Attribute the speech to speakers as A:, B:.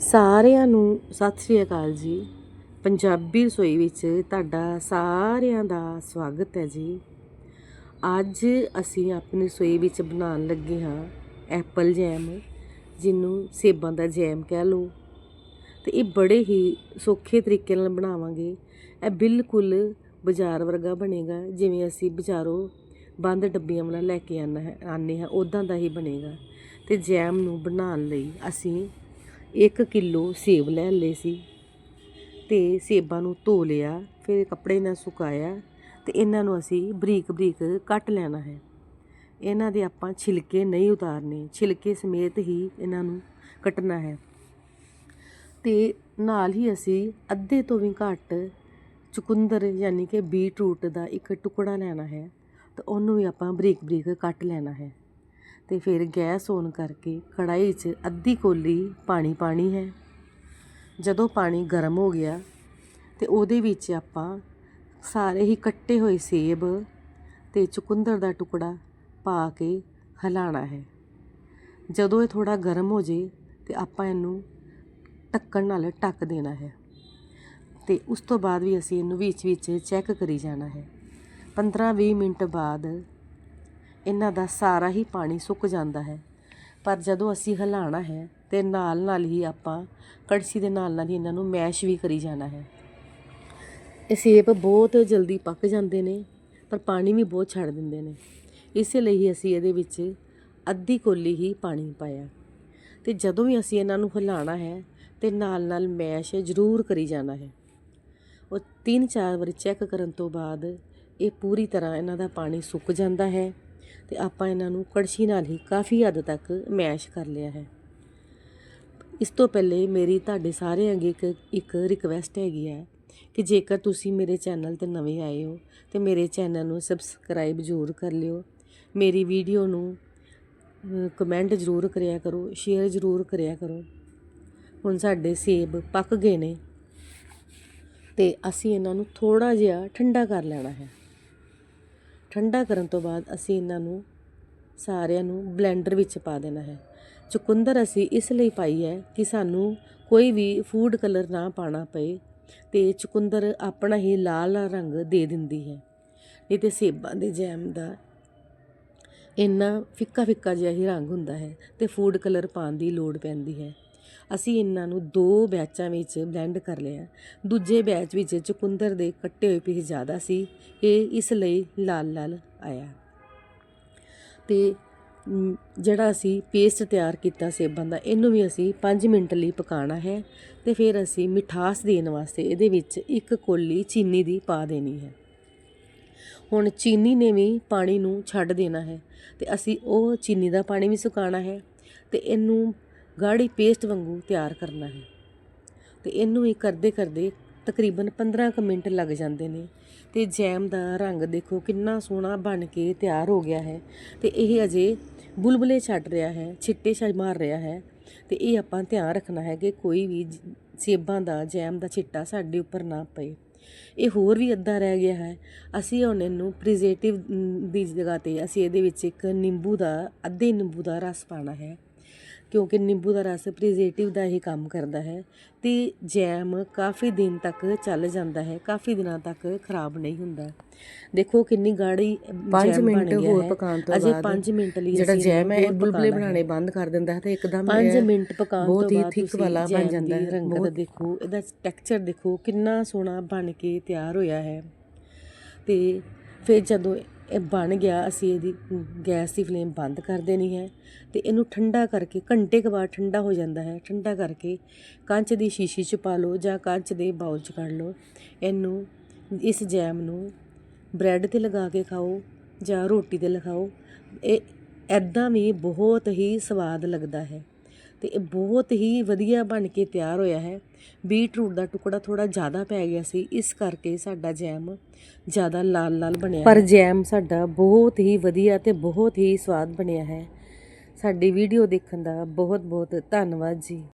A: ਸਾਰਿਆਂ ਨੂੰ ਸਤਿ ਸ੍ਰੀ ਅਕਾਲ ਜੀ। ਪੰਜਾਬੀ ਰਸੋਈ ਵਿੱਚ ਤੁਹਾਡਾ ਸਾਰਿਆਂ ਦਾ ਸਵਾਗਤ ਹੈ ਜੀ। ਅੱਜ ਅਸੀਂ ਆਪਣੀ ਰਸੋਈ ਵਿੱਚ ਬਣਾਉਣ ਲੱਗੇ ਹਾਂ ਐਪਲ ਜੈਮ, ਜਿਹਨੂੰ ਸੇਬਾਂ ਦਾ ਜੈਮ ਕਹਿ ਲਓ। ਤੇ ਇਹ ਬੜੇ ਹੀ ਸੌਖੇ ਤਰੀਕੇ ਨਾਲ ਬਣਾਵਾਂਗੇ। ਇਹ ਬਿਲਕੁਲ ਬਾਜ਼ਾਰ ਵਰਗਾ ਬਣੇਗਾ, ਜਿਵੇਂ ਅਸੀਂ ਬਾਜ਼ਾਰੋਂ ਬੰਦ ਡੱਬੀਆਂ ਵਾਲਾ ਲੈ ਕੇ ਆਨਾ ਹੈ ਆਨੇ ਹਾਂ ਉਦਾਂ ਦਾ ਹੀ ਬਣੇਗਾ। ਤੇ ਜੈਮ ਨੂੰ ਬਣਾਉਣ ਲਈ ਅਸੀਂ 1 ਕਿਲੋ ਸੇਬ ਲੈ ਲਏ ਸੀ ਤੇ ਸੇਬਾਂ ਨੂੰ ਧੋ ਲਿਆ, ਫਿਰ ਕੱਪੜੇ ਨਾਲ ਸੁਕਾਇਆ ਤੇ ਇਹਨਾਂ ਨੂੰ ਅਸੀਂ ਬਰੀਕ ਬਰੀਕ ਕੱਟ ਲੈਣਾ ਹੈ। ਇਹਨਾਂ ਦੇ ਆਪਾਂ ਛਿਲਕੇ ਨਹੀਂ ਉਤਾਰਨੇ, ਛਿਲਕੇ ਸਮੇਤ ਹੀ ਇਹਨਾਂ ਨੂੰ ਕੱਟਣਾ ਹੈ। ਤੇ ਨਾਲ ਹੀ ਅਸੀਂ ਅੱਧੇ ਤੋਂ ਵੀ ਘੱਟ ਚੁਕੰਦਰ ਯਾਨੀ ਕਿ ਬੀਟਰੂਟ ਦਾ ਇੱਕ ਟੁਕੜਾ ਲੈਣਾ ਹੈ ਤੇ ਉਹਨੂੰ ਵੀ ਆਪਾਂ ਬਰੀਕ ਬਰੀਕ ਕੱਟ ਲੈਣਾ ਹੈ। ਅਤੇ ਫਿਰ ਗੈਸ ਔਨ ਕਰਕੇ ਕੜਾਹੀ 'ਚ ਅੱਧੀ ਕੋਲੀ ਪਾਣੀ ਪਾਉਣੀ ਹੈ। ਜਦੋਂ ਪਾਣੀ ਗਰਮ ਹੋ ਗਿਆ ਤੇ ਉਹਦੇ ਵਿੱਚ ਆਪਾਂ ਸਾਰੇ ਹੀ ਕੱਟੇ ਹੋਏ ਸੇਬ ਅਤੇ ਚੁਕੰਦਰ ਦਾ ਟੁਕੜਾ ਪਾ ਕੇ ਹਿਲਾਉਣਾ ਹੈ। ਜਦੋਂ ਇਹ ਥੋੜ੍ਹਾ ਗਰਮ ਹੋ ਜੇ ਤੇ ਆਪਾਂ ਇਹਨੂੰ ਢੱਕਣ ਨਾਲ ਢੱਕ ਦੇਣਾ ਹੈ ਅਤੇ ਉਸ ਤੋਂ ਬਾਅਦ ਵੀ ਅਸੀਂ ਇਹਨੂੰ ਵਿੱਚ ਵਿੱਚ ਚੈੱਕ ਕਰੀ ਜਾਣਾ ਹੈ। 15-20 ਮਿੰਟ ਬਾਅਦ ਇਹਨਾਂ ਦਾ ਸਾਰਾ ਹੀ ਪਾਣੀ ਸੁੱਕ ਜਾਂਦਾ ਹੈ। ਪਰ ਜਦੋਂ ਅਸੀਂ ਹਿਲਾਣਾ ਹੈ ਤੇ ਨਾਲ ਨਾਲ ਹੀ ਆਪਾਂ ਕੜਛੀ ਦੇ ਨਾਲ ਨਾਲ ਹੀ ਇਹਨਾਂ ਨੂੰ ਮੈਸ਼ ਵੀ ਕਰੀ ਜਾਣਾ ਹੈ। ਇਹ ਸੇਬ ਬਹੁਤ ਜਲਦੀ ਪੱਕ ਜਾਂਦੇ ਨੇ, ਪਰ ਪਾਣੀ ਵੀ ਬਹੁਤ ਛੱਡ ਦਿੰਦੇ ਨੇ। ਇਸੇ ਲਈ ਅਸੀਂ ਇਹਦੇ ਵਿੱਚ ਅੱਧੀ ਕੋਲੀ ਹੀ ਪਾਣੀ ਪਾਇਆ। ਤੇ ਜਦੋਂ ਵੀ ਅਸੀਂ ਇਹਨਾਂ ਨੂੰ ਹਿਲਾਣਾ ਹੈ ਤੇ ਨਾਲ ਨਾਲ ਮੈਸ਼ ਜ਼ਰੂਰ ਕਰੀ ਜਾਣਾ ਹੈ। ਉਹ ਤਿੰਨ ਚਾਰ ਵਾਰੀ ਚੈੱਕ ਕਰਨ ਤੋਂ ਬਾਅਦ ਇਹ ਪੂਰੀ ਤਰ੍ਹਾਂ ਇਹਨਾਂ ਦਾ ਪਾਣੀ ਸੁੱਕ ਜਾਂਦਾ ਹੈ। ਤੇ ਆਪਾਂ ਇਹਨਾਂ ਨੂੰ ਕੜਛੀ ਨਾਲ ਹੀ ਕਾਫੀ ਹੱਦ ਤੱਕ ਮੈਸ਼ ਕਰ ਲਿਆ ਹੈ। ਇਸ ਤੋਂ ਪਹਿਲੇ ਮੇਰੀ ਤੁਹਾਡੇ ਸਾਰਿਆਂ ਅੱਗੇ ਇੱਕ ਇੱਕ ਰਿਕਵੈਸਟ ਹੈਗੀ ਹੈ ਕਿ ਜੇਕਰ ਤੁਸੀਂ ਮੇਰੇ ਚੈਨਲ ਤੇ ਨਵੇਂ ਆਏ ਹੋ ਤੇ ਮੇਰੇ ਚੈਨਲ ਨੂੰ ਸਬਸਕ੍ਰਾਈਬ ਜ਼ਰੂਰ ਕਰ ਲਿਓ। ਮੇਰੀ ਵੀਡੀਓ ਨੂੰ ਕਮੈਂਟ ਜ਼ਰੂਰ ਕਰਿਆ ਕਰੋ ਸ਼ੇਅਰ ਜ਼ਰੂਰ ਕਰਿਆ ਕਰੋ। ਹੁਣ ਸਾਡੇ ਸੇਬ ਪੱਕ ਗਏ ਨੇ ਤੇ ਅਸੀਂ ਇਹਨਾਂ ਨੂੰ ਥੋੜਾ ਜਿਹਾ ਠੰਡਾ ਕਰ ਲੈਣਾ ਹੈ। ਠੰਡਾ ਕਰਨ ਤੋਂ ਬਾਅਦ ਅਸੀਂ ਇਹਨਾਂ ਨੂੰ ਸਾਰਿਆਂ ਨੂੰ ਬਲੈਂਡਰ ਵਿੱਚ ਪਾ ਦੇਣਾ ਹੈ। ਚੁਕੰਦਰ ਅਸੀਂ ਇਸ ਲਈ ਪਾਈ ਹੈ ਕਿ ਸਾਨੂੰ ਕੋਈ ਵੀ ਫੂਡ ਕਲਰ ਨਾ ਪਾਣਾ ਪਏ ਤੇ ਚੁਕੰਦਰ ਆਪਣਾ ਹੀ ਲਾਲ ਰੰਗ ਦੇ ਦਿੰਦੀ ਹੈ। ਨਹੀਂ ਤੇ ਸੇਬਾਂ ਦੇ ਜੈਮ ਦਾ ਇੰਨਾ ਫਿੱਕਾ ਫਿੱਕਾ ਜਿਹਾ ਹੀ ਰੰਗ ਹੁੰਦਾ ਹੈ ਤੇ ਫੂਡ ਕਲਰ ਪਾਉਣ ਦੀ ਲੋੜ ਪੈਂਦੀ ਹੈ। ਅਸੀਂ ਇਹਨਾਂ ਨੂੰ ਦੋ ਬੈਚਾਂ ਵਿੱਚ ਬਲੈਂਡ ਕਰ ਲਿਆ। ਦੂਜੇ ਬੈਚ ਵਿੱਚ ਚੁਕੰਦਰ ਦੇ ਕੱਟੇ ਹੋਏ ਪੀਸ ਜ਼ਿਆਦਾ ਸੀ, ਇਹ ਇਸ ਲਈ ਲਾਲ ਲਾਲ ਆਇਆ। ਤੇ ਜਿਹੜਾ ਅਸੀਂ ਪੇਸਟ ਤਿਆਰ ਕੀਤਾ ਸੇਬਾਂ ਦਾ, ਇਹਨੂੰ ਵੀ ਅਸੀਂ 5 ਮਿੰਟ ਲਈ ਪਕਾਉਣਾ ਹੈ ਤੇ ਫਿਰ ਅਸੀਂ ਮਿਠਾਸ ਦੇਣ ਵਾਸਤੇ ਇਹਦੇ ਵਿੱਚ ਇੱਕ ਕੋਲੀ ਚੀਨੀ ਦੀ ਪਾ ਦੇਣੀ ਹੈ। ਹੁਣ ਚੀਨੀ ਨੇ ਵੀ ਪਾਣੀ ਨੂੰ ਛੱਡ ਦੇਣਾ ਹੈ ਤੇ ਅਸੀਂ ਉਹ ਚੀਨੀ ਦਾ ਪਾਣੀ ਵੀ ਸੁਕਾਉਣਾ ਹੈ ਤੇ ਇਹਨੂੰ ਗਾੜੀ ਪੇਸਟ ਵਾਂਗੂ ਤਿਆਰ ਕਰਨਾ ਹੈ। ਤੇ ਇਹਨੂੰ ਹੀ ਕਰਦੇ ਕਰਦੇ ਤਕਰੀਬਨ 15 ਕੁ ਮਿੰਟ ਲੱਗ ਜਾਂਦੇ ਨੇ। ਤੇ ਜੈਮ ਦਾ ਰੰਗ ਦੇਖੋ ਕਿੰਨਾ ਸੋਹਣਾ ਬਣ ਕੇ ਤਿਆਰ ਹੋ ਗਿਆ ਹੈ। ਤੇ ਇਹ ਅਜੇ ਬੁਲਬੁਲੇ ਛੱਡ ਰਿਹਾ ਹੈ, ਛਿੱਟੇ ਛਾ ਮਾਰ ਰਿਹਾ ਹੈ। ਤੇ ਇਹ ਆਪਾਂ ਧਿਆਨ ਰੱਖਣਾ ਹੈ ਕਿ ਕੋਈ ਵੀ ਸੇਬਾਂ ਦਾ, ਜੈਮ ਦਾ ਛਿੱਟਾ ਸਾਡੇ ਉੱਪਰ ਨਾ ਪਏ। ਇਹ ਹੋਰ ਵੀ ਅੱਧਾ ਰਹਿ ਗਿਆ ਹੈ। ਅਸੀਂ ਹੁਣ ਇਹਨੂੰ ਪ੍ਰੀਜ਼ਰਵੇਟਿਵ ਦੀ ਜਗ੍ਹਾ ਤੇ ਅਸੀਂ ਇਹਦੇ ਵਿੱਚ ਇੱਕ ਨਿੰਬੂ ਦਾ, ਅੱਧੇ ਨਿੰਬੂ ਦਾ ਰਸ ਪਾਣਾ ਹੈ। ਕਿਉਂਕਿ ਨਿੰਬੂ ਦਾ ਰਸ ਪ੍ਰੀਜ਼ਰਵੇਟਿਵ ਦਾ ਹੀ ਕੰਮ ਕਰਦਾ ਹੈ ਤੇ ਜੈਮ ਕਾਫੀ ਦਿਨ ਤੱਕ ਚੱਲ ਜਾਂਦਾ ਹੈ ਕਾਫੀ ਦਿਨਾਂ ਤੱਕ ਖਰਾਬ ਨਹੀਂ ਹੁੰਦਾ ਦੇਖੋ ਕਿੰਨੀ ਗਾੜੀ
B: ਪੰਜ
A: ਜੈਮ
B: ਮਿੰਟ
A: ਬਣ ਗਿਆ
B: ਹੋਰ। ਪਕਾਉਣ ਤੋਂ
A: ਅਜੇ
B: ਬਾਅਦ
A: 5 ਮਿੰਟ ਲਈ
B: ਜਿਹੜਾ ਜੈਮ ਹੈ ਇਹ ਬੁਲਬੁਲੇ
A: ਹੈ।
B: ਬੰਦ ਕਰ ਦਿੰਦਾ ਹੈ ਤੇ ਇੱਕਦਮ
A: 5
B: ਇਹ
A: ਮਿੰਟ ਪਕਾਉਣ ਤੋਂ
B: ਬਹੁਤ ਹੀ
A: ਬਾਅਦ
B: ਥਿਕ ਵਾਲਾ ਬਣ ਜਾਂਦਾ ਹੈ
A: ਰੰਗਤ ਦੇਖੋ ਇਹਦਾ ਟੈਕਸਚਰ ਦੇਖੋ ਕਿੰਨਾ ਸੋਹਣਾ ਬਣ ਕੇ ਤਿਆਰ ਹੋਇਆ ਹੈ ਤੇ ਫਿਰ ਜਦੋਂ ਇਹ ਬਣ ਗਿਆ, ਅਸੀਂ ਇਹਦੀ ਗੈਸ ਦੀ ਫਲੇਮ ਬੰਦ ਕਰ ਦੇਣੀ ਹੈ ਤੇ ਇਹਨੂੰ ਠੰਡਾ ਕਰਕੇ, ਘੰਟੇ ਕੁ ਬਾਅਦ ਠੰਡਾ ਹੋ ਜਾਂਦਾ ਹੈ, ਠੰਡਾ ਕਰਕੇ ਕੰਚ ਦੀ ਸ਼ੀਸ਼ੀ 'ਚ ਪਾ ਲਓ ਜਾਂ ਕੰਚ ਦੇ ਬਾਉਲ 'ਚ ਕੱਢ ਲਓ। ਇਹਨੂੰ ਇਸ ਜੈਮ ਨੂੰ ਬ੍ਰੈਡ ਤੇ ਲਗਾ ਕੇ ਖਾਓ ਜਾਂ ਰੋਟੀ ਤੇ ਲਗਾਓ। ਇਹ ਐਦਾਂ ਵੀ ਬਹੁਤ ਹੀ ਸਵਾਦ ਲੱਗਦਾ ਹੈ। ਤੇ ਇਹ ਬਹੁਤ ਹੀ ਵਧੀਆ ਬਣ ਕੇ ਤਿਆਰ ਹੋਇਆ ਹੈ। ਬੀਟਰੂਟ ਦਾ ਟੁਕੜਾ ਥੋੜਾ ਜ਼ਿਆਦਾ ਪੈ ਗਿਆ ਸੀ ਇਸ ਕਰਕੇ ਸਾਡਾ ਜੈਮ ਜ਼ਿਆਦਾ ਲਾਲ ਲਾਲ ਬਣਿਆ ਪਰ ਜੈਮ ਸਾਡਾ ਬਹੁਤ ਹੀ ਵਧੀਆ ਤੇ ਬਹੁਤ ਹੀ ਸਵਾਦ ਬਣਿਆ ਹੈ। ਸਾਡੀ ਵੀਡੀਓ ਦੇਖਣ ਦਾ ਬਹੁਤ ਬਹੁਤ ਧੰਨਵਾਦ ਜੀ।